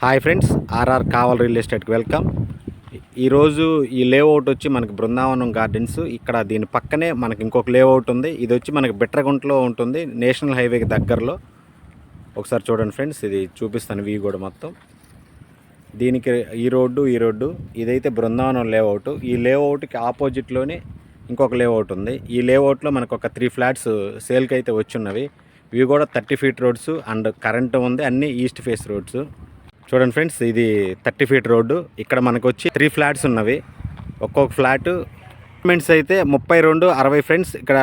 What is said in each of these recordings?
Hi friends RR Kaval real ఎస్టేట్కి welcome. ఈరోజు ఈ layout వచ్చి మనకి బృందావనం గార్డెన్స్. ఇక్కడ దీని పక్కనే మనకి ఇంకొక లేఅవుట్ ఉంది. ఇది వచ్చి మనకి బిట్రగుంటలో ఉంటుంది నేషనల్ హైవేకి దగ్గరలో. ఒకసారి చూడండి ఫ్రెండ్స్ ఇది చూపిస్తాను వ్యూ కూడా మొత్తం. దీనికి ఈ రోడ్డు ఈ రోడ్డు ఇదైతే బృందావనం లేఅవుట్. ఈ లేఅవుట్కి ఆపోజిట్లోనే ఇంకొక లేఅవుట్ ఉంది. ఈ లేఅవుట్లో మనకు ఒక త్రీ ఫ్లాట్స్ సేల్కి అయితే వచ్చున్నవి ఇవి కూడా thirty feet roads and current ఉంది. అన్నీ ఈస్ట్ ఫేస్ రోడ్స్. చూడండి ఫ్రెండ్స్ ఇది థర్టీ ఫీట్ రోడ్డు. ఇక్కడ మనకు వచ్చి త్రీ ఫ్లాట్స్ ఉన్నవి. ఒక్కొక్క ఫ్లాట్. అపార్ట్మెంట్స్ అయితే ముప్పై రెండు అరవై ఫ్రెండ్స్. ఇక్కడ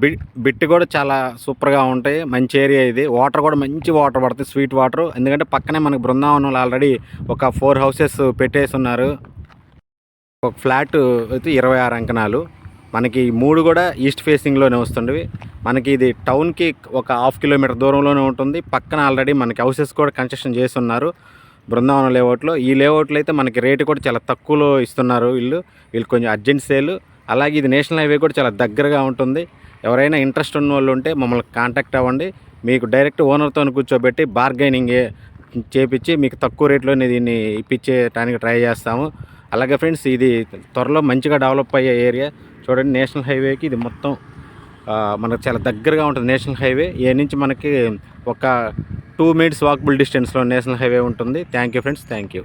బి బిట్ కూడా చాలా సూపర్గా ఉంటాయి. మంచి ఏరియా ఇది. వాటర్ కూడా మంచి వాటర్ పడుతుంది స్వీట్ వాటర్. ఎందుకంటే పక్కనే మనకు బృందావనంలో ఆల్రెడీ ఒక ఫోర్ హౌసెస్ పెట్టేసి ఉన్నారు ఒక ఫ్లాట్ అయితే ఇరవై ఆరు అంకణాలు. మనకి మూడు కూడా ఈస్ట్ ఫేసింగ్లోనే వస్తుండేవి. మనకి ఇది టౌన్కి ఒక హాఫ్ కిలోమీటర్ దూరంలోనే ఉంటుంది. పక్కన ఆల్రెడీ మనకి హౌసెస్ కూడా కన్స్ట్రక్షన్ చేస్తున్నారు. బృందావనం లేఅవుట్లో. ఈ లేఅవుట్లో అయితే మనకి రేటు కూడా చాలా తక్కువలో ఇస్తున్నారు వీళ్ళు. వీళ్ళు కొంచెం అర్జెంట్ సేల్. అలాగే ఇది నేషనల్ హైవే కూడా చాలా దగ్గరగా ఉంటుంది. ఎవరైనా ఇంట్రెస్ట్ ఉన్న వాళ్ళు ఉంటే మమ్మల్ని కాంటాక్ట్ అవ్వండి. మీకు డైరెక్ట్ ఓనర్తో కూర్చోబెట్టి బార్గైనింగ్ చేపించి మీకు తక్కువ రేట్లోనే దీన్ని ఇప్పించేటానికి ట్రై చేస్తాము. అలాగే ఫ్రెండ్స్ ఇది త్వరలో మంచిగా డెవలప్ అయ్యే ఏరియా. చూడండి నేషనల్ హైవేకి ఇది మొత్తం మనకు చాలా దగ్గరగా ఉంటుంది నేషనల్ హైవే. ఏ నుంచి మనకి ఒక టూ మినిట్స్ వాకబుల్ డిస్టెన్స్లో నేషనల్ హైవే ఉంటుంది. Thank you friends thank you.